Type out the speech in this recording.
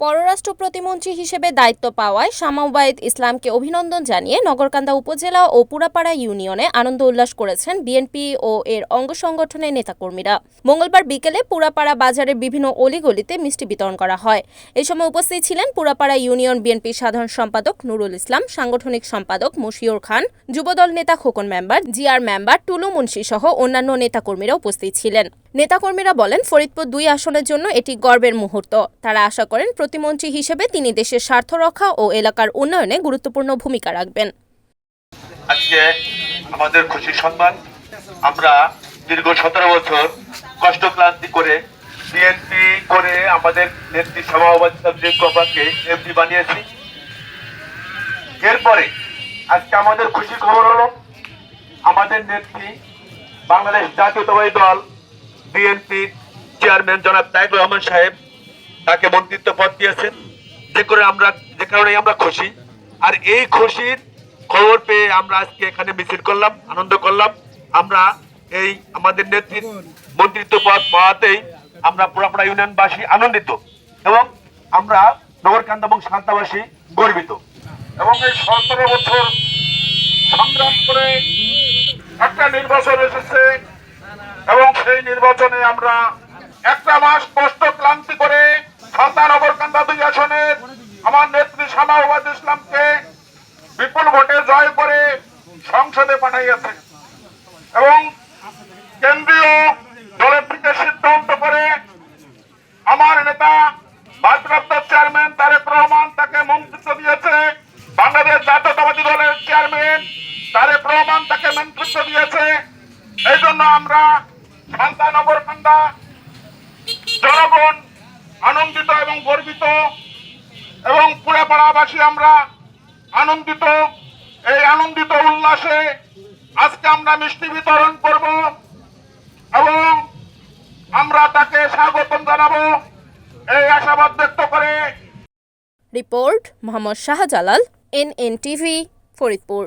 পররাষ্ট্র প্রতিমন্ত্রী হিসেবে দায়িত্ব পাওয়ায় শামাউবায়েদ ইসলামকে অভিনন্দন জানিয়ে নগরকান্দা উপজেলা ও পুরাপাড়া ইউনিয়নে আনন্দ উল্লাস করেছেন বিএনপি ও এর অঙ্গ সংগঠনের নেতাকর্মীরা। মঙ্গলবার বিকেলে পুরাপাড়া বাজারের বিভিন্ন অলিগলিতে মিষ্টি বিতরণ করা হয়। এই সময় উপস্থিত ছিলেন পুরাপাড়া ইউনিয়ন বিএনপির সাধারণ সম্পাদক নুরুল ইসলাম, সাংগঠনিক সম্পাদক মশিউর খান, যুবদল নেতা Khokon member GR member Tulu Munshi সহ অন্যান্য নেতাকর্মীরা উপস্থিত ছিলেন। নেতাকর্মীরা বলেন, ফরিদপুর দুই আসনের জন্য এটি গর্বের মুহূর্ত। তারা আশা করেন, প্রতিমন্ত্রী হিসেবে তিনি দেশের স্বার্থ রক্ষা ও এলাকার উন্নয়নে গুরুত্বপূর্ণ ভূমিকা রাখবেন। আজকে আমাদের খুশি সম্মান আমরা দীর্ঘ সতেরো বছর কষ্ট ক্লান্তি করে বিএনপি করে আমাদের নেত্রী সভাপতি এমপি বানিয়েছি। এরপরে আজকে আমাদের খুশি খবর হলো, আমাদের নেত্রী বাংলাদেশ জাতীয়তাবাদী দল বিএনপির চেয়ারম্যান জনাব তাইক রহমান সাহেব তাকে মন্ত্রিত্ব পদ দিয়েছেন। যে করে আমরা, যে কারণে আমরা খুশি। আর এই খুশির খবর পেয়ে আমরা আজকে এখানে মিছিল করলাম, আনন্দ করলাম। আমরা এই আমাদের নেত্রীর মন্ত্রিত্ব পদ পাওয়াতেই আমরা পুরাপড়া ইউনিয়নবাসী আনন্দিত এবং আমরা নগরকান্দা এবং শান্তাবাসী গর্বিত। এবং এই সতেরো বছর সংগ্রাম করে একটা নির্বাচন এসেছে। সেই নির্বাচনে আমরা একটা মাস কষ্ট ক্লান্তি করে সন্তানগর কান্দা দুই আসনের আমার নেত্রী শামাওয়াদ ইসলামকে বিপুল ভোটে জয় করে সংসদে পাঠাইয়াছে। এবং কেন্দ্রীয় দলের থেকে সিদ্ধান্ত করে আমার নেতা ভারপ্রাপ্ত চেয়ারম্যান তারেক রহমান তাকে মন্ত্রিত্ব দিয়েছে। বাংলাদেশ জাতীয়তাবাদী দলের চেয়ারম্যান তারেক রহমান তাকে মন্ত্রিত্ব দিয়েছে। এই জন্য আমরা শান্তানগর কান্দা জনগণ, আনন্দিত এবং গর্বিত, এবং পুরাপাড়াবাসী আমরা আনন্দিত। এই আনন্দিত উল্লাসে আজকে আমরা মিষ্টি বিতরণ করব এবং আমরা তাকে স্বাগতম জানাব। এই আশাবাদ ব্যক্ত করে report Mohammad Shahjalal N N TV Faridpur.